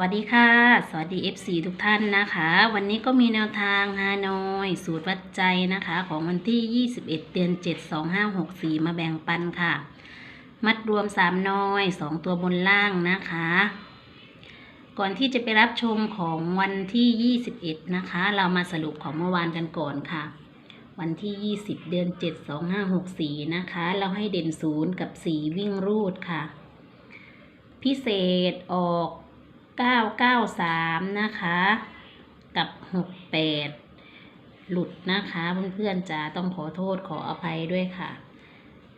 วัสดีค่ะ สวัสดี FC ทุกท่านนะคะ วันนี้ก็มีแนวทางฮานอยสูตรวัดใจนะคะ ของวันที่ 21 เดือน 7 2564 มาแบ่งปันค่ะ มัดรวม 3 น้อย 2 ตัวบนล่างนะคะ ก่อนที่จะไปรับชมของวันที่ 21 นะคะ เรามาสรุปของเมื่อวานกันก่อนค่ะ วันที่ 20 เดือน 7 2564 นะคะ เราให้เด่น 0 กับ 4 วิ่งรูดค่ะ พิเศษออก 993 นะคะ กับ 68 หลุดนะคะเพื่อนๆจะต้องขอโทษขออภัยด้วยค่ะ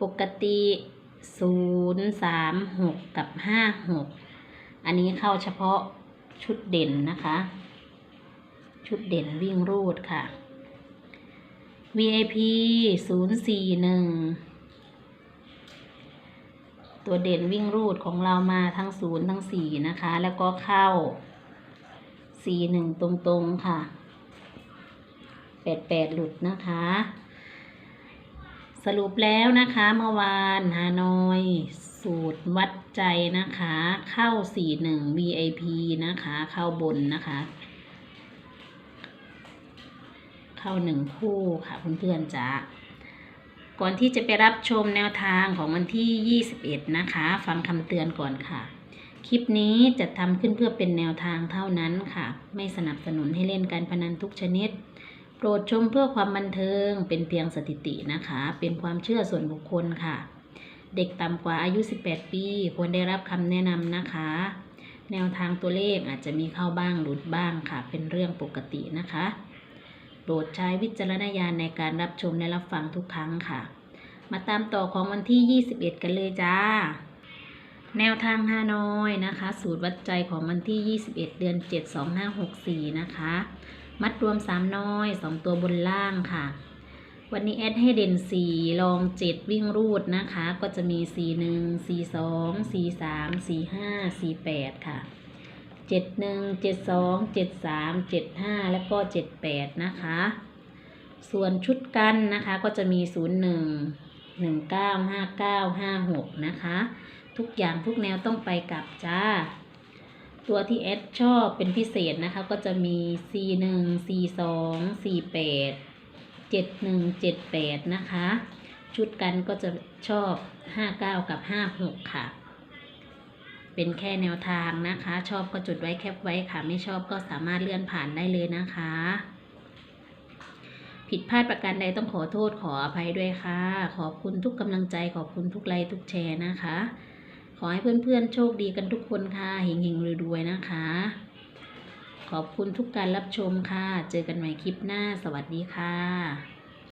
ปกติ 036 กับ 56 อันนี้เข้าเฉพาะชุดเด่นนะคะ ชุดเด่นวิ่งรูดค่ะ VIP 041 ตัวเด่นวิ่งรูดของเรามาทั้งศูนย์ทั้งสี่นะคะ แล้วก็เข้าสี่หนึ่งตรงๆค่ะแปดแปดหลุดนะคะ สรุปแล้วนะคะเมื่อวานฮานอยสูตรวัดใจนะคะ เข้าสี่หนึ่ง VIP นะคะ เข้าบนนะคะ เข้าหนึ่งคู่ค่ะเพื่อนๆจ้า ก่อนที่จะไปรับชมแนวทางของวันที่ 21 นะคะ ฟังคำเตือนก่อนค่ะ คลิปนี้จะทำขึ้นเพื่อเป็นแนวทางเท่านั้นค่ะ ไม่สนับสนุนให้เล่นการพนันทุกชนิด โปรดชมเพื่อความบันเทิง เป็นเพียงสถิตินะคะ เป็นความเชื่อส่วนบุคคลค่ะ เด็กต่ำกว่าอายุ 18 ปี ควรได้รับคำแนะนำนะคะ แนวทางตัวเลขอาจจะมีเข้าบ้างหลุดบ้างค่ะ เป็นเรื่องปกตินะคะ ปรดใช้วิจารณญาณในการรับชมและรับฟังทุกครั้งค่ะ มาตามต่อของวันที่ 21 กันเลยจ้า แนวทางฮานอยนะคะ สูตรวัดใจของวันที่ 21 เดือน 7 2564 นะคะ มัดรวม 3 น้อย 2 ตัวบนล่างค่ะ วันนี้แอดให้เด่น 4 ลอง 7 วิ่งรูดนะคะ ก็จะมี 41 42 43 45 48 ค่ะ เจ็ดหนึ่งเจ็ดสองเจ็ดสามเจ็ดห้าแล้วก็เจ็ดแปดนะคะ ส่วนชุดกันนะคะก็จะมีศูนย์หนึ่งหนึ่งเก้าห้าเก้าห้าหกนะคะ ทุกอย่างทุกแนวต้องไปกลับจ้า ตัวที่แอดชอบเป็นพิเศษนะคะ ก็จะมี C หนึ่ง C สอง C แปดเจ็ดหนึ่งเจ็ดแปดนะคะ ชุดกันก็จะชอบห้าเก้ากับห้าหกค่ะ เป็นแค่แนวทางนะคะ ชอบก็จดไว้แคปไว้ค่ะ ไม่ชอบก็สามารถเลื่อนผ่านได้เลยนะคะ ผิดพลาดประการใดต้องขอโทษขออภัยด้วยค่ะ ขอบคุณทุกกำลังใจขอบคุณทุกไลค์ทุกแชร์นะคะ ขอให้เพื่อนๆโชคดีกันทุกคนค่ะเฮงๆรวยๆนะคะ ขอบคุณทุกการรับชมค่ะ เจอกันใหม่คลิปหน้า สวัสดีค่ะ